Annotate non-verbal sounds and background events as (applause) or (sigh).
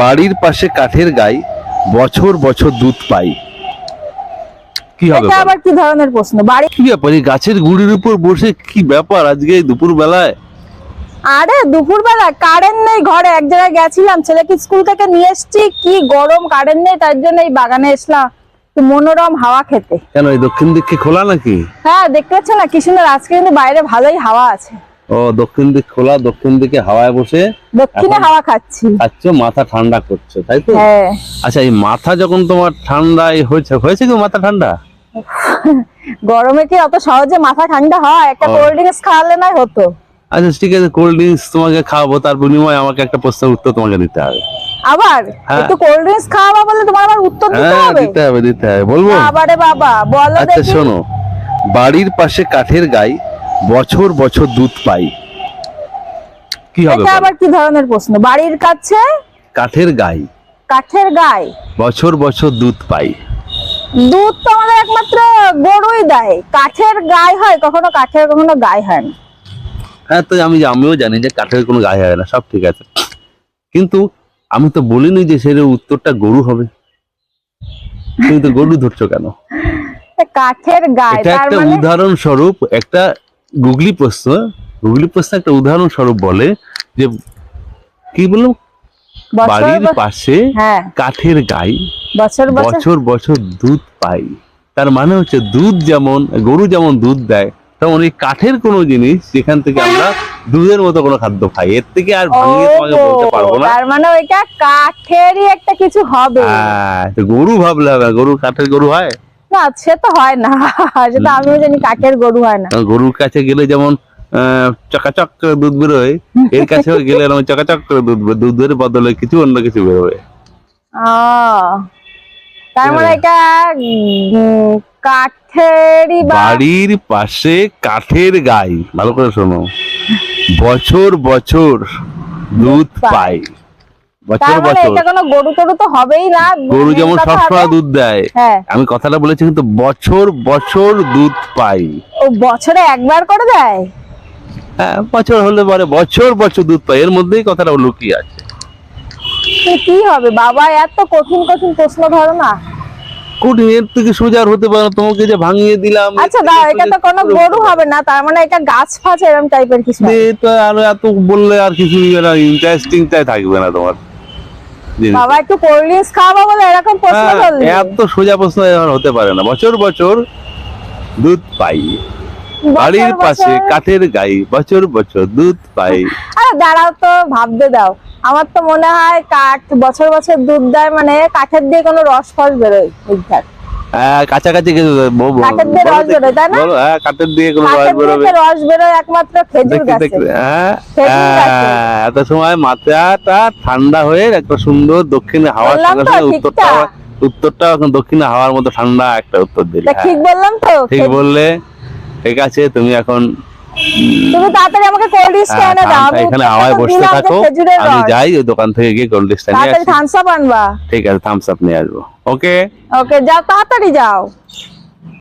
বাড়ির পাশে কাঠের গাই বছর বছর দুধ পাই কি হবে এটা আবার কি ধরনের প্রশ্ন? বাড়ি কি ব্যাপার? এই গাছের গুড়ির উপর বসে কি ব্যাপার আজকে দুপুর বেলায় আরে দুপুরবেলা কারেন্ট নেই ঘরে। এক জায়গায় গেছিলাম ছেলেকে স্কুল থেকে নিয়ে এসেছি। কি গরম কারেন্ট নেই তার জন্য এই বাগানে এসলাম। মনোরম হাওয়া খেতে। কেন এই দক্ষিণ দিক কি খোলা নাকি? হ্যাঁ দেখতে পাচ্ছ না কি সুন্দর। আজকে কিন্তু বাইরে ভালোই হাওয়া আছে। ও দক্ষিণ দিক খোলা দক্ষিণ দিকে হাওয়ায় বসে দক্ষিণে হাওয়া খাচ্ছি। খাচ্ছ মাথা ঠান্ডা করছ তাই তো? হ্যাঁ। আচ্ছা এই মাথা যখন তোমার ঠান্ডায় হয়েছে হয়েছে কি মাথা ঠান্ডা? গরমে কি অত সহজে মাথা ঠান্ডা হয়? একটা কোল্ড ড্রিঙ্কস খাওয়ালে নাই হতো? আচ্ছা ঠিক আছে কোল্ড ড্রিঙ্কস তোমাকে খাওয়াবো তার বিনিময়ে আমাকে একটা প্রশ্নের উত্তর তোমাকে দিতে হবে। আবার? হ্যাঁ। একটু কোল্ড ড্রিঙ্কস খাওয়াবো বলে তোমার আবার উত্তর দিতে হ্যাঁ হবে? দিতে হবে দিতে হবে বলব? আবারে বাবা বলো আচ্ছা শোনো বাড়ির পাশে কাঠের গাই বছর বছর দুধ পাই। কি হবে এটা আবার কি ধরনের প্রশ্ন? বাড়ির কাছে? কাঠের গাই। কাঠের গায়ে বছর বছর দুধ পাই। দুধ তো আমাদের একমাত্র গরুই দেয়। কাঠের গায়ে হয় কখনো কাঠের কখনো গায়ে হয় না। হ্যাঁ তো আমি আমিও জানি যে কাঠের কোনো গায়ে হয় না সব ঠিক আছে। কিন্তু আমি তো বলিনি যে সেটা উত্তরটা গরু হবে। তুমি তো গরু ধরছো কেন? কাঠের গায়ে এটা তার একটা মানে উদাহরণ স্বরূপ একটা গুগলি প্রশ্ন গুগলি প্রশ্ন একটা উদাহরণ স্বরূপ বলে যে কি বললাম? বাড়ির পাশে হ্যাঁ। কাঠের গাই বছর বছর? বছর বছর দুধ পাই। তার মানে হচ্ছে দুধ যেমন গরু যেমন দুধ দেয় তেমন এই কাঠের কোনো জিনিস যেখান থেকে আমরা দুধের মতো কোনো খাদ্য খাই। এর থেকে আর ভাঙিয়ে তোমাকে বলতে পারব না। তার মানে ওইটা কাঠেরই একটা কিছু হবে। হ্যাঁ, গরু ভাবলে হবে গরু কাঠের গরু হয়? না সে তো হয় না। (laughs) সেটা আমিও জানি কাঠের গরু হয় না। গরুর কাছে গেলে যেমন চকাচক দুধ বেরোয় (laughs) এর গেলে এরকম চকাচক করে দুধ দুধের বদলে কিছু অন্য কিছু বেরোবে তার মানে এটা কাঠেরই বাড়ির পাশে কাঠের গাই। ভালো করে শোনো। বছর বছর দুধ পাই বছর বছর। এটা কোনো গরু টরু তো হবেই না। গরু যেমন সবসময় দুধ দেয়। হ্যাঁ। আমি কথাটা বলেছি কিন্তু বছর বছর দুধ পাই। ও বছরে একবার করে দেয়? হ্যাঁ বছর হলে পরে বছর বছর দুধ পাই। এর মধ্যেই কথাটা লুকিয়ে আছে। কি হবে? বাবা এত কঠিন কঠিন প্রশ্ন ধরো না। কঠিন এর থেকে সোজা হতে পারে তোমাকে যে ভাঙিয়ে দিলাম আচ্ছা থেকে দাও এটা তো কোনো গরু হবে না। তার মানে এটা গাছ ফাছ এরকম টাইপের কিছু? তো আর এত বললে আর কিছু ইন্টারেস্টিং তাই থাকবে না তোমার। বাবা একটু কোল্ড ড্রিঙ্কস খাওয়াবো বলে এরকম প্রশ্ন হ্যাঁ, এত সোজা প্রশ্ন হতে পারে না। বছর বছর দুধ পাই। বাড়ির পাশে কাঠের গাই বছর বছর দুধ পাই। আরে দাঁড়াও তো ভাবতে দাও। আমার তো মনে হয় কাঠ বছর বছর দুধ দেয় মানে কাঠের দিয়ে কোনো রস ফস বেরোয় ঠিকঠাক। কাছাকাছি কিছু বো- বো- কাঠের রস বেরোয়, তাই না? হ্যাঁ কাঠের দিয়ে কোনো রস বেরোবে। রস বেরোয় একমাত্র খেজুর গাছে। হ্যাঁ। হ্যাঁ, এত সময় মাথাটা ঠান্ডা হয়ে একটা সুন্দর দক্ষিণে হাওয়ার সঙ্গে সঙ্গে উত্তরটা উত্তরটা এখন দক্ষিণে হাওয়ার মতো ঠান্ডা একটা উত্তর দিলে। হ্যাঁ, ঠিক বললাম তো ঠিক বললে ঠিক আছে তুমি এখন তুমি তাড়াতাড়ি আমাকে কোল্ড ড্রিঙ্কস হ্যাঁ, এনে দাও আমি এখানে হাওয়ায় বসতে থাকো। আমি যাই ওই দোকান থেকে গিয়ে কোল্ড ড্রিঙ্কস নিয়ে তাড়াতাড়ি আসি। থামস আপ আনবা ঠিক আছে থামস আপ নিয়ে আসব। ওকে ওকে যাও তাড়াতাড়ি যাও।